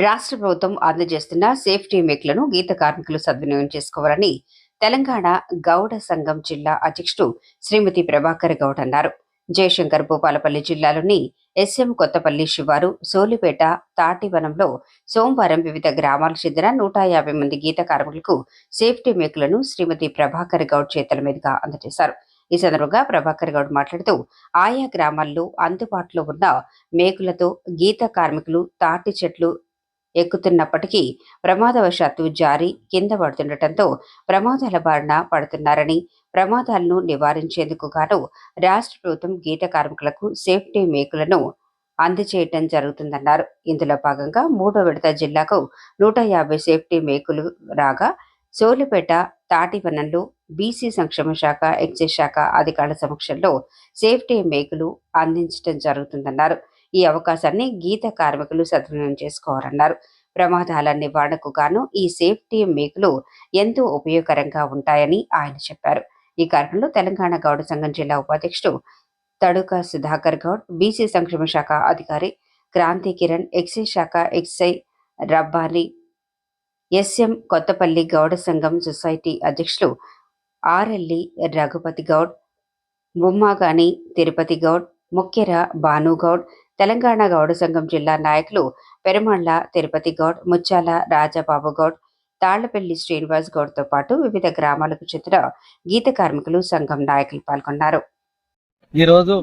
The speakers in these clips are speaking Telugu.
రాష్ట్ర ప్రభుత్వం అందజేస్తున్న సేఫ్టీ మేక్లను గీత కార్మికులు సద్వినియోగం చేసుకోవాలని తెలంగాణ గౌడ సంఘం జిల్లా అధ్యక్షుడు శ్రీమతి ప్రభాకర్ గౌడ్ అన్నారు. జయశంకర్ భూపాలపల్లి జిల్లాలోని ఎస్ఎం కొత్తపల్లి శివారు సోలిపేట తాటివనంలో సోమవారం వివిధ గ్రామాల చెందిన నూట యాభై మంది గీత కార్మికులకు సేఫ్టీ మేకులను శ్రీమతి ప్రభాకర్ గౌడ్ చేతుల మీదుగా అందజేశారు. ఈ సందర్భంగా ప్రభాకర్ గౌడ్ మాట్లాడుతూ ఆయా గ్రామాల్లో అందుబాటులో ఉన్న మేకులతో గీత కార్మికులు తాటి చెట్లు ఎక్కుతున్నప్పటికీ ప్రమాదవశాత్తు జారి కింద పడుతుండటంతో ప్రమాదాల బారిన పడుతున్నారని ప్రమాదాలను నివారించేందుకు గాను రాష్ట్ర ప్రభుత్వం గీత కార్మికులకు సేఫ్టీ మేకులను అందజేయటం జరుగుతుందన్నారు. ఇందులో భాగంగా మూడో విడత జిల్లాకు నూట యాభై సేఫ్టీ మేకులు రాగా సోలిపేట తాటివనంలో బీసీ సంక్షేమ శాఖ ఎక్సైజ్ శాఖ అధికారుల సమక్షంలో సేఫ్టీ మేకులు అందించడం జరుగుతుందన్నారు. ఈ అవకాశాన్ని గీత కార్మికులు సద్వినియోగం చేసుకోవాలన్నారు. ప్రమాదాల నివారణకు గాను ఈ సేఫ్టీ మేకులు ఎంతో ఉపయోగకరంగా ఉంటాయని ఆయన చెప్పారు. ఈ కార్యక్రమంలో తెలంగాణ గౌడ సంఘం జిల్లా ఉపాధ్యక్షుడు తడుక సుధాకర్ గౌడ్ బీసీ సంక్షేమ శాఖ అధికారి క్రాంతి కిరణ్ ఎక్సైజ్ శాఖ ఎక్సై రబ్బాలి ఎస్ఎం కొత్తపల్లి గౌడ సంఘం సొసైటీ అధ్యక్షులు ఆర్ఎల్లి రఘుపతి గౌడ్ బొమ్మాగాని తిరుపతి గౌడ్ ముఖ్యర భానుగౌడ్ తెలంగాణ గౌడ సంఘం జిల్లా నాయకులు పెరుమళ్ళ తిరుపతి గౌడ్ ముచ్చాల రాజబాబు గౌడ్ తాళ్ళపల్లి శ్రీనివాస్ గౌడ్తో పాటు వివిధ గ్రామాలకు చెందిన గీత కార్మికులు సంఘం నాయకులు పాల్గొన్నారు. ఈరోజు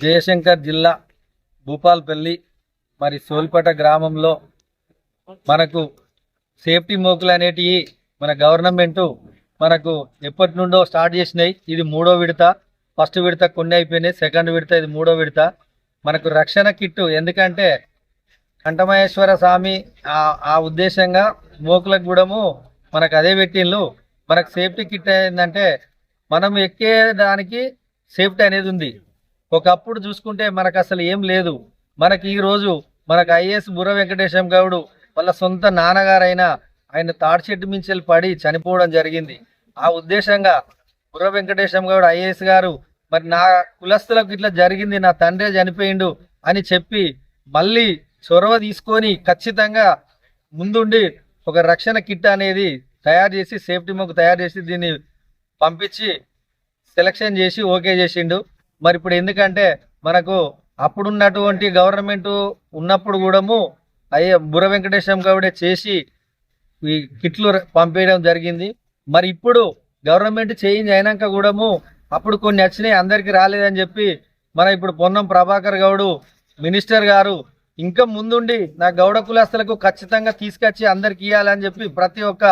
జయశంకర్ జిల్లా భూపాల్పల్లి మరి సోల్పేట గ్రామంలో మనకు సేఫ్టీ మోకులు అనేటివి మన గవర్నమెంట్ మనకు ఎప్పటి నుండో స్టార్ట్ చేసినాయి. ఇది మూడో విడత ఫస్ట్ విడత కొన్ని అయిపోయినాయి సెకండ్ విడత ఇది మూడో విడత. మనకు రక్షణ కిట్టు. ఎందుకంటే కంఠమహేశ్వర స్వామి ఆ- ఆ ఉద్దేశంగా మోకులకు కూడాము మనకు అదే పెట్టిండ్లు. మనకు సేఫ్టీ కిట్ ఏంటంటే మనం ఎక్కే దానికి సేఫ్టీ అనేది ఉంది. ఒకప్పుడు చూసుకుంటే మనకు అసలు ఏం లేదు. మనకి ఈ రోజు మనకు ఐఏఎస్ బుర్ర వెంకటేశం గౌడు వాళ్ళ సొంత నాన్నగారైన ఆయన తాడి చెట్టు మించెలు పడి చనిపోవడం జరిగింది. ఆ ఉద్దేశంగా బుర్ర వెంకటేశం గౌడ్ ఐఏఎస్ గారు మరి నా కులస్తులకు ఇట్లా జరిగింది నా తండ్రే చనిపోయిండు అని చెప్పి మళ్ళీ చొరవ తీసుకొని ఖచ్చితంగా ముందుండి ఒక రక్షణ కిట్ అనేది తయారు చేసి సేఫ్టీ మొక్క తయారు చేసి దీన్ని పంపించి సెలక్షన్ చేసి ఓకే చేసిండు. మరి ఇప్పుడు ఎందుకంటే మనకు అప్పుడున్నటువంటి గవర్నమెంట్ ఉన్నప్పుడు కూడాము అయ్యే బుర్ర వెంకటేశం గౌడే చేసి ఈ కిట్లు పంపేయడం జరిగింది. మరి ఇప్పుడు గవర్నమెంట్ చేంజ్ అయినాక కూడాము అప్పుడు కొన్ని వచ్చినాయి అందరికీ రాలేదని చెప్పి మన ఇప్పుడు పొన్నం ప్రభాకర్ గౌడు మినిస్టర్ గారు ఇంకా ముందుండి నా గౌడ కులస్తులకు ఖచ్చితంగా తీసుకొచ్చి అందరికి ఇవ్వాలని చెప్పి ప్రతి ఒక్క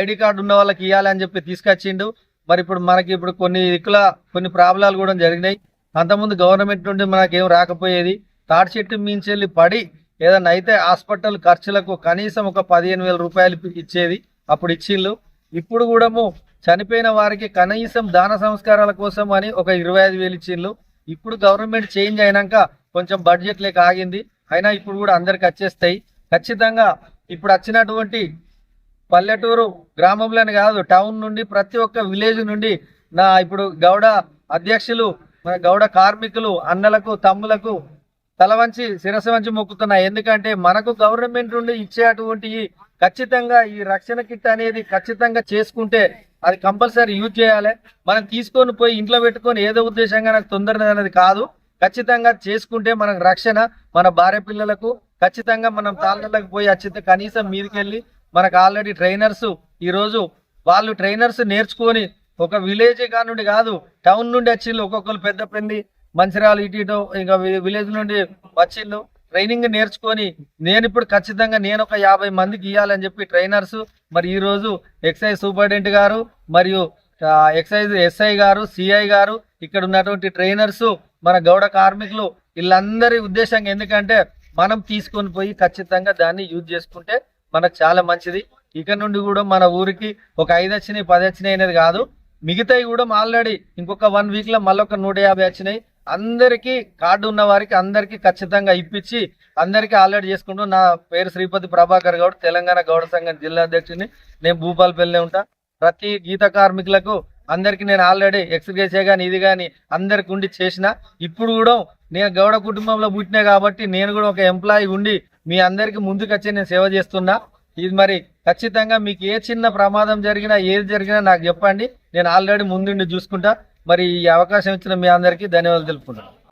ఐడి కార్డు ఉన్న వాళ్ళకి ఇవ్వాలని చెప్పి తీసుకొచ్చిండు. మరి ఇప్పుడు మనకి ఇప్పుడు కొన్ని దిక్కుల కొన్ని ప్రాబ్లాలు కూడా జరిగినాయి. అంతకుముందు గవర్నమెంట్ నుండి మనకేం రాకపోయేది. తాడి చెట్టు మించెళ్ళి పడి ఏదన్నా అయితే హాస్పిటల్ ఖర్చులకు కనీసం ఒక పదిహేను వేల రూపాయలు ఇచ్చేది. అప్పుడు ఇచ్చిళ్ళు ఇప్పుడు కూడాము చనిపోయిన వారికి కనీసం దాన సంస్కారాల కోసం అని ఒక ఇరవై ఐదు వేలు ఇచ్చిండ్రు ఇప్పుడు గవర్నమెంట్ చేంజ్ అయినాక కొంచెం బడ్జెట్ లేక ఆగింది. అయినా ఇప్పుడు కూడా అందరికి వచ్చేస్తాయి. ఖచ్చితంగా ఇప్పుడు వచ్చినటువంటి పల్లెటూరు గ్రామంలోని కాదు టౌన్ నుండి ప్రతి ఒక్క విలేజ్ నుండి నా ఇప్పుడు గౌడ అధ్యక్షులు మన గౌడ కార్మికులు అన్నలకు తమ్ములకు తల వంచి శిరస వంచి మొక్కుతున్నా ఎందుకంటే మనకు గవర్నమెంట్ నుండి ఇచ్చేటువంటి ఖచ్చితంగా ఈ రక్షణ కిట్ అనేది ఖచ్చితంగా చేసుకుంటే అది కంపల్సరీ యూజ్ చేయాలి. మనం తీసుకొని పోయి ఇంట్లో పెట్టుకొని ఏదో ఉద్దేశంగా నాకు తొందర అనేది కాదు. ఖచ్చితంగా చేసుకుంటే మనకు రక్షణ మన భార్య పిల్లలకు ఖచ్చితంగా మనం తాళ్ళకు పోయి వచ్చితే కనీసం మీదకెళ్ళి మనకు ఆల్రెడీ ట్రైనర్స్ ఈరోజు వాళ్ళు ట్రైనర్స్ నేర్చుకొని ఒక విలేజ్ కానుండి కాదు టౌన్ నుండి వచ్చిళ్ళు. ఒక్కొక్కరు పెద్ద పెంది మంచిర్యాల ఇటు ఇటు ఇంకా విలేజ్ నుండి వచ్చిళ్ళు. ట్రైనింగ్ నేర్చుకొని నేను ఇప్పుడు ఖచ్చితంగా నేను ఒక యాభై మందికి ఇవ్వాలని చెప్పి ట్రైనర్స్ మరి ఈరోజు ఎక్సైజ్ సూపరింటెండెంట్ గారు మరియు ఎక్సైజ్ ఎస్ఐ గారు సిఐ గారు ఇక్కడ ఉన్నటువంటి ట్రైనర్స్ మన గౌడ కార్మికులు వీళ్ళందరి ఉద్దేశంగా ఎందుకంటే మనం తీసుకొని పోయి ఖచ్చితంగా దాన్ని యూజ్ చేసుకుంటే మనకు చాలా మంచిది. ఇక నుండి కూడా మన ఊరికి ఒక ఐదు వచ్చినాయి పది వచ్చినాయి అనేది కాదు. మిగతాయి కూడా ఆల్రెడీ ఇంకొక వన్ వీక్లో మళ్ళీ ఒక నూట యాభై వచ్చినాయి. అందరికీ కార్డు ఉన్న వారికి అందరికీ ఖచ్చితంగా ఇప్పించి అందరికీ ఆల్రెడీ చేసుకుంటూ నా పేరు శ్రీపతి ప్రభాకర్ గౌడ్ తెలంగాణ గౌడ సంఘం జిల్లా అధ్యక్షుడిని. నేను భూపాలపల్లి ఉంటా. ప్రతి గీత కార్మికులకు అందరికీ నేను ఆల్రెడీ ఎక్స్గ్రేసే కానీ ఇది కానీ అందరికి ఉండి చేసిన. ఇప్పుడు కూడా నేను గౌడ కుటుంబంలో పుట్టినా కాబట్టి నేను కూడా ఒక ఎంప్లాయీ ఉండి మీ అందరికీ ముందుకు వచ్చి నేను సేవ చేస్తున్నా. ఇది మరి ఖచ్చితంగా మీకు ఏ చిన్న ప్రమాదం జరిగినా ఏది జరిగినా నాకు చెప్పండి. నేను ఆల్రెడీ ముందుండి చూసుకుంటా. మరి ఈ అవకాశం ఇచ్చిన మీ అందరికీ ధన్యవాదాలు తెలుపుకుంటున్నాను.